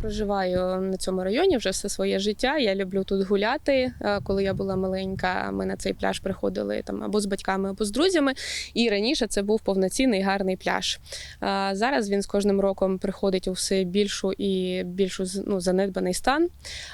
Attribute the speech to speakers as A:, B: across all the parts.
A: проживаю на цьому районі вже все своє життя. Я люблю тут гуляти. Е, Коли я була маленька, ми на цей пляж приходили там або з батьками, або з друзями. І раніше це був повноцінний гарний пляж. Е, Зараз він з кожним роком приходить у все більшу і більшу ну, занедбаний стан.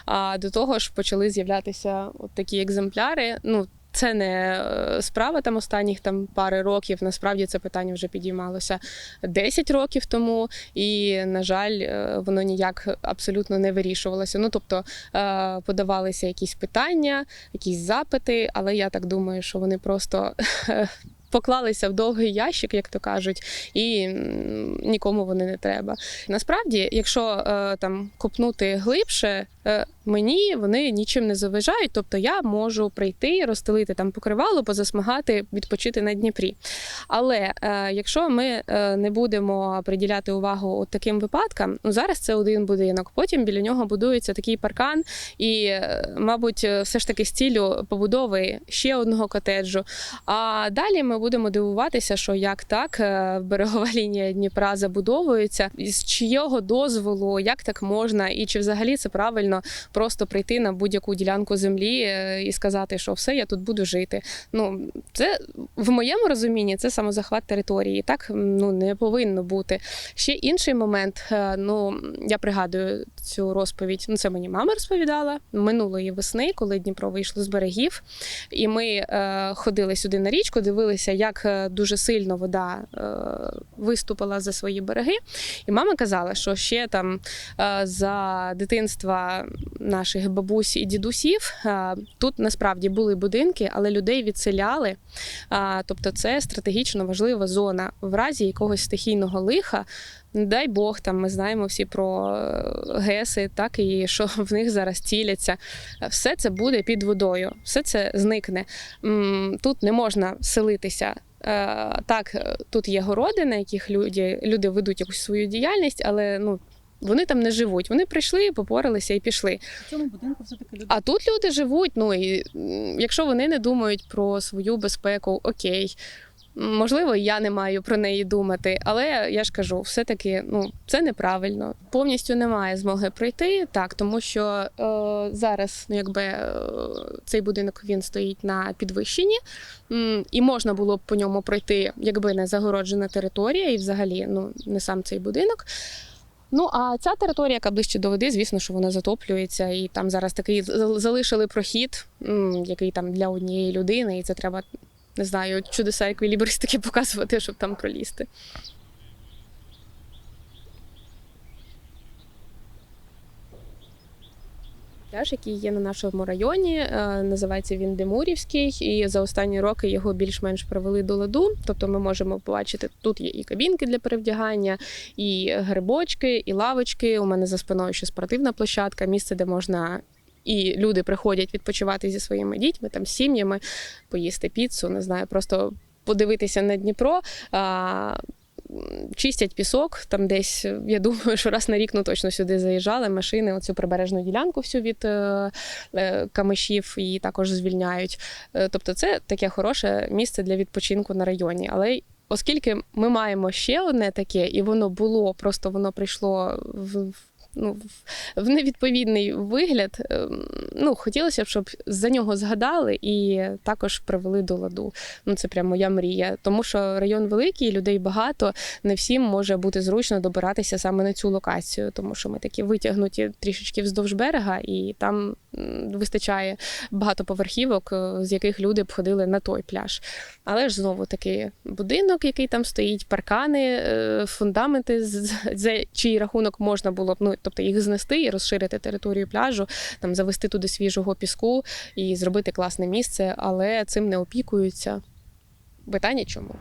A: А до того ж почали з'являтися от такі екземпляри. Ну, це не е, справа там останніх там пари років. Насправді це питання вже підіймалося 10 років тому, і на жаль, е, воно ніяк абсолютно не вирішувалося. Ну тобто е, подавалися якісь питання, якісь запити, але я так думаю, що вони просто. Поклалися в довгий ящик, як то кажуть, і нікому вони не треба. Насправді, якщо е, там копнути глибше, мені вони нічим не заважають. Тобто я можу прийти, розстелити там покривало, позасмагати, відпочити на Дніпрі. Але е, якщо ми е, не будемо приділяти увагу от таким випадкам, ну зараз це один будинок, потім біля нього будується такий паркан, і, е, мабуть, е, все ж таки з ціллю побудови ще одного котеджу. А далі ми будемо дивуватися, що як так е, берегова лінія Дніпра забудовується, з чийого дозволу, як так можна, і чи взагалі це правильно просто прийти на будь-яку ділянку землі е, і сказати, що все, я тут буду жити. Ну це в моєму розумінні це самозахват території. Так ну не повинно бути. Ще інший момент. е, Ну я пригадую цю розповідь. Ну це мені мама розповідала минулої весни, коли Дніпро вийшло з берегів, і ми е, ходили сюди на річку, дивилися, як е, дуже сильно вода е, виступила за свої береги. І мама казала, що ще там е, за дитинства наших бабусь і дідусів тут насправді були будинки, але людей відселяли. Тобто, це стратегічно важлива зона в разі якогось стихійного лиха. Дай Бог, там ми знаємо всі про е, ГЕСи, так і що в них зараз ціляться. Все це буде під водою, все це зникне. Тут не можна селитися. Е, Так, е, тут є городи, на яких люди, люди ведуть якусь свою діяльність, але ну. Вони там не живуть. Вони прийшли, попоралися і пішли.
B: В цьому будинку все таки люди.
A: А тут люди живуть. Ну і якщо вони не думають про свою безпеку, окей. Можливо, я не маю про неї думати, але я ж кажу, все-таки ну це неправильно. Повністю немає змоги пройти так, тому що е, зараз, ну якби е, цей будинок він стоїть на підвищенні, м, і можна було б по ньому пройти, якби не загороджена територія, і взагалі ну не сам цей будинок. Ну а ця територія, яка ближче до води, звісно, що вона затоплюється, і там зараз такий залишили прохід, який там для однієї людини, і це треба. Не знаю, чудеса еквілібристики показувати, щоб там пролізти. Пляж, який є на нашому районі, е, називається він Демурівський, і за останні роки його більш-менш привели до ладу. Тобто ми можемо побачити, тут є і кабінки для перевдягання, і грибочки, і лавочки. У мене за спиною ще спортивна площадка, місце, де можна. І люди приходять відпочивати зі своїми дітьми, там сім'ями, поїсти піцу, не знаю, просто подивитися на Дніпро. Чистять пісок, там десь, я думаю, що раз на рік ну, точно сюди заїжджали машини, оцю прибережну ділянку всю від е, е, камишів її також звільняють. Е, тобто це таке хороше місце для відпочинку на районі. Але оскільки ми маємо ще одне таке, і воно було, просто воно прийшло в. Ну, в- невідповідний вигляд. ем, Ну, хотілося б, щоб за нього згадали і також привели до ладу. Ну, це прям моя мрія. Тому що район великий, людей багато. Не всім може бути зручно добиратися саме на цю локацію, тому що ми такі витягнуті трішечки вздовж берега, і там вистачає багатоповерхівок, е, з яких люди б ходили на той пляж. Але ж знову таки будинок, який там стоїть, паркани, е, фундаменти, за чий рахунок можна було б ну, тобто їх знести і розширити територію пляжу, там завести туди свіжого піску і зробити класне місце, але цим не опікуються. Питання чому?